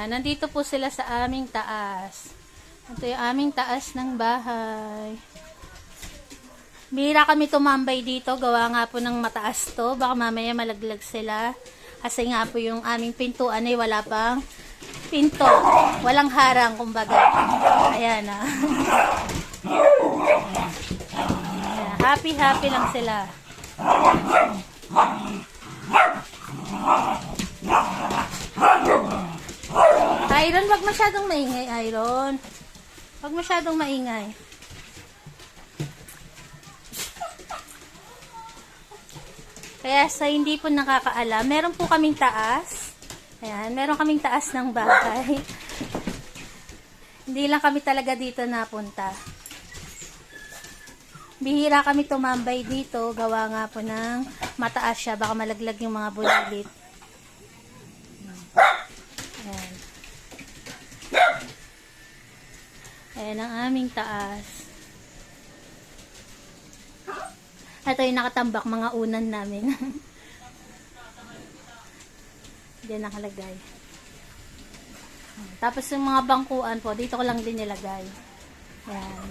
Ayan, nandito po sila sa aming taas. Ito yung aming taas ng bahay. Bihira kami tumambay dito. Gawa nga po ng mataas to. Baka mamaya malaglag sila. Kasi nga po yung aming pintuan ay wala pang pinto. Walang harang, kumbaga. Ayan ah. Ayan, happy, happy lang sila. Iron, wag masyadong maingay, Iron. Wag masyadong maingay. Kaya sa hindi po nakakaalam, meron po kaming taas. Ayan, meron kaming taas ng bahay. hindi lang kami talaga dito napunta. Bihira kami tumambay dito, gawa nga po ng mataas siya, baka malaglag yung mga bulilit. Ang aming taas. Ito yung nakatambak mga unan namin. Diyan nakalagay. Tapos yung mga bangkuan po, dito ko lang din nilagay. Ayan.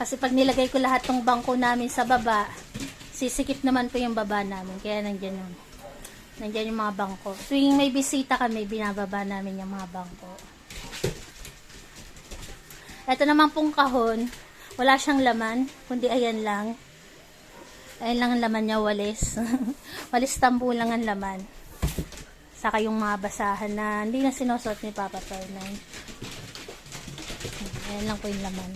Kasi pag nilagay ko lahat ng bangko namin sa baba, sisikip naman po yung baba namin. Kaya nandyan yun. Nandyan yung mga bangko. Tuwing may bisita kami, binababa namin yung mga bangko. Ito naman pong kahon, wala siyang laman, kundi ayan lang. Ayan lang ang laman niya, walis. walis tambo lang ang laman. Saka yung mga basahan na hindi na sinusot ni Papa Fernand. Ayan lang po yung laman.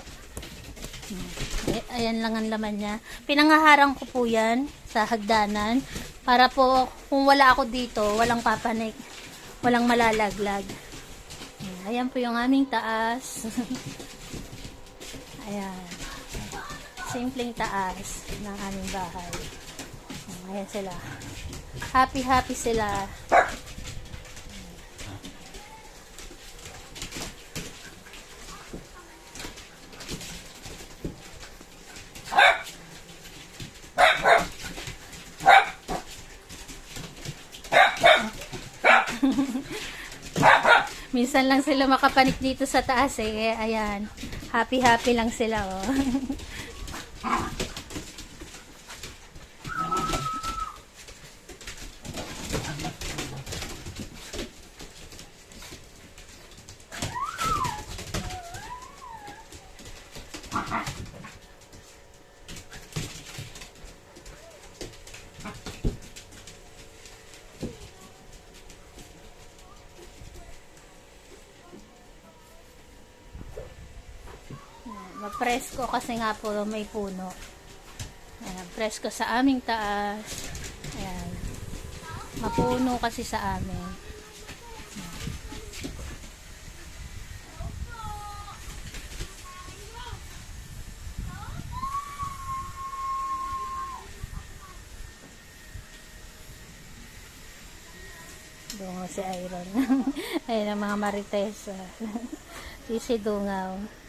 Ay- Ayan lang ang laman niya. Pinangaharang ko po yan sa hagdanan para po kung wala ako dito, walang papanik, walang malalaglag. Ayan po yung aming taas. Ayan. Simpleng taas ng aming bahay. Ayan sila. Happy, happy sila. Minsan lang sila makapanik dito sa taas eh. Ayan. Happy happy lang sila oh. Magpresko kasi nga po may puno. Ayan, presko sa aming taas. Ayan. Mapuno kasi sa amin. Dungaw si Iron. Ayan ang mga marites. ah.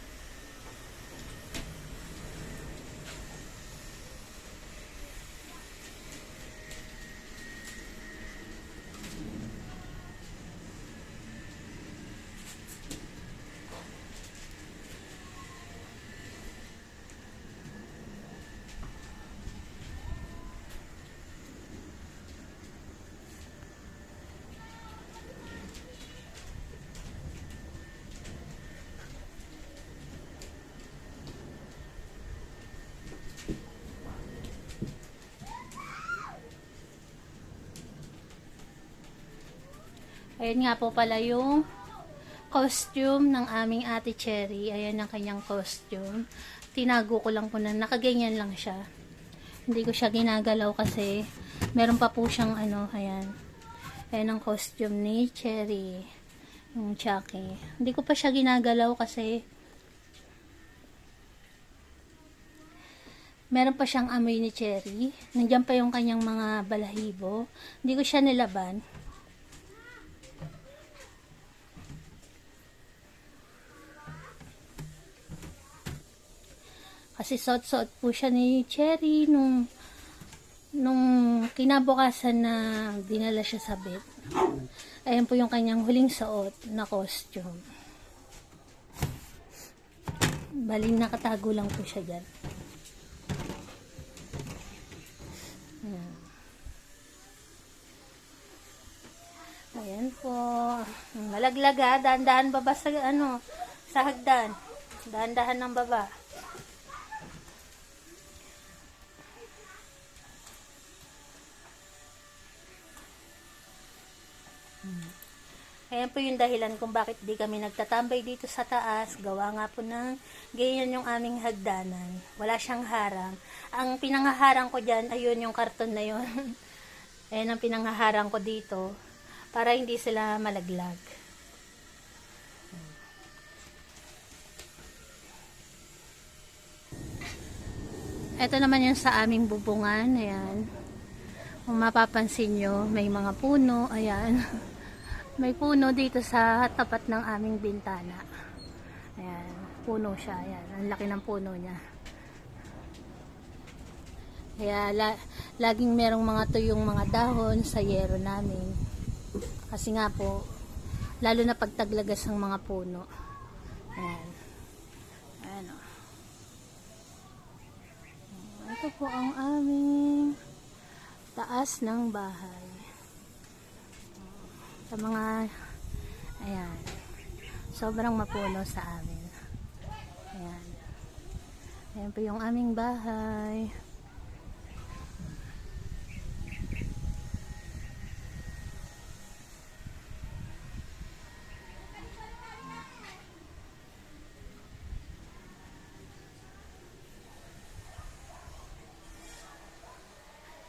Ayan nga po pala yung costume ng aming ate Cherry. Ayan ang kanyang costume. Tinago ko lang po na nakaganyan lang siya. Hindi ko siya ginagalaw kasi meron pa po siyang ano, ayan. Ayan ang costume ni Cherry. Yung Chucky. Hindi ko pa siya ginagalaw kasi meron pa siyang amoy ni Cherry. Nandiyan pa yung kanyang mga balahibo. Hindi ko siya nilaban. Kasi suot-suot po siya ni Cherry nung nung kinabukasan na dinala siya sa bed. Ayan po yung kanyang huling suot na costume. Baling nakatago lang po siya dyan. Ayan. Po. Malaglag ha. Dahan-dahan baba sa ano, sa hagdan. Dahan-dahan ng baba. Ayan po yung dahilan kung bakit di kami nagtatambay dito sa taas. Gawa nga po ng ganyan yung aming hagdanan. Wala siyang harang. Ang pinangaharang ko dyan, ayun yung karton na yun. Ayan ang pinangaharang ko dito para hindi sila malaglag. Ito naman yung sa aming bubungan. Ayan. Kung mapapansin nyo, may mga puno. Ayan. May puno dito sa tapat ng aming bintana. Ayan. Puno siya. Ayan. Ang laki ng puno niya. Kaya la, laging merong mga tuyong mga dahon sa yero namin. Kasi nga po, lalo na pagtaglagas ng mga puno. Ayan. Ayan o. Ito po ang aming taas ng bahay. Sa mga, ayan, sobrang mapuno sa amin. Ayan. Ayan po yung aming bahay.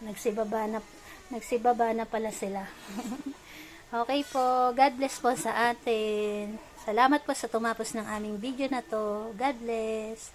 Nagsibaba na, nagsibaba na pala sila. okay po. God bless po sa atin. Salamat po sa tumapos ng aming video na to. God bless.